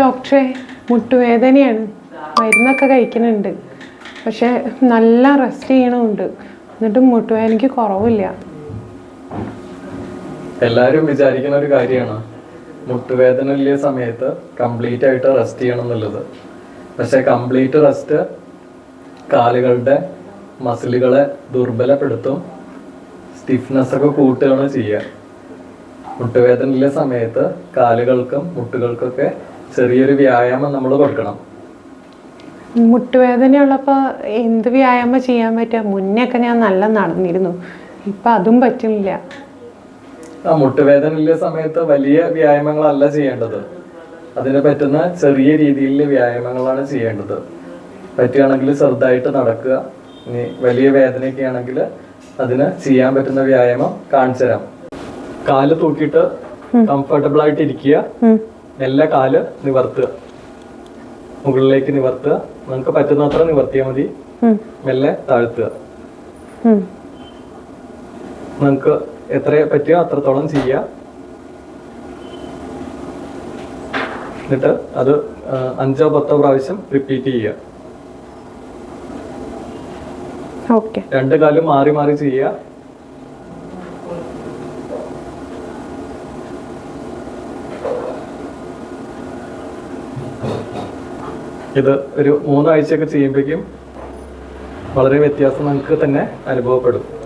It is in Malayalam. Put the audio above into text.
ഡോക്ടറെ മുട്ടുവേദനയാണ്. മരുന്നൊക്കെ കഴിക്കുന്നുണ്ട്. പക്ഷേ നല്ല റെസ്റ്റ് ചെയ്യണമുണ്ട് എന്നിട്ടും മുട്ടുവേദനയ്ക്ക് കുറവില്ല. എല്ലാവരും വിചാരിക്കുന്ന ഒരു കാര്യമാണ്. മുട്ടുവേദന ഇല്ല സമയത്ത് കംപ്ലീറ്റ് ആയിട്ട് റെസ്റ്റ് ചെയ്യണം എന്നുള്ളത്. പക്ഷെ കംപ്ലീറ്റ് റെസ്റ്റ് കാലുകളുടെ മസിലുകളെ ദുർബലപ്പെടുത്തും. സ്റ്റിഫ്നെസ് ഒക്കെ കൂട്ടുകയാണ് ചെയ്യുക. മുട്ടുവേദന ഇല്ല സമയത്ത് കാലുകൾക്കും മുട്ടുകൾക്കൊക്കെ ചെറിയൊരു വ്യായാമം നമ്മൾ കൊടുക്കണം. മുട്ടുവേദനയുള്ളപ്പോൾ എന്ത് വ്യായാമം ചെയ്യാൻ പറ്റുക മുന്നേ ഒക്കെ ഞാൻ നല്ല നടന്നിരുന്നു. ഇപ്പം അതും പറ്റുന്നില്ല ആ മുട്ടുവേദന ഉള്ള സമയത്ത് വലിയ വ്യായാമങ്ങളല്ല ചെയ്യേണ്ടത്. അതിന് പറ്റുന്ന ചെറിയ രീതിയിലുള്ള വ്യായാമങ്ങളാണ് ചെയ്യേണ്ടത്. പറ്റുകയാണെങ്കിൽ ചെറുതായിട്ട് നടക്കുക. ഇനി വലിയ വേദനയൊക്കെ ആണെങ്കിൽ അതിന് ചെയ്യാൻ പറ്റുന്ന വ്യായാമം കാണിച്ചു തരാം കാൽ തൂക്കിയിട്ട് കംഫർട്ടബിൾ ആയിട്ട് ഇരിക്കുക. മെല്ലെ കാൽ നിവർത്തുക. മുകളിലേക്ക് നിവർത്തുക. നമുക്ക് പറ്റുന്നത്ര നിവർത്തിയാൽ മതി. മെല്ലെ താഴ്ത്തുക. നമുക്ക് എത്ര പറ്റുക അത്രത്തോളം ചെയ്യുക. എന്നിട്ട് അത് അഞ്ചോ പത്തോ പ്രാവശ്യം റിപ്പീറ്റ് ചെയ്യുക. രണ്ട് കാലും മാറി മാറി ചെയ്യുക. ഇത് ഒരു മൂന്നാഴ്ചയൊക്കെ ചെയ്യുമ്പോഴേക്കും വളരെ വ്യത്യാസം നമുക്ക് തന്നെ അനുഭവപ്പെടും.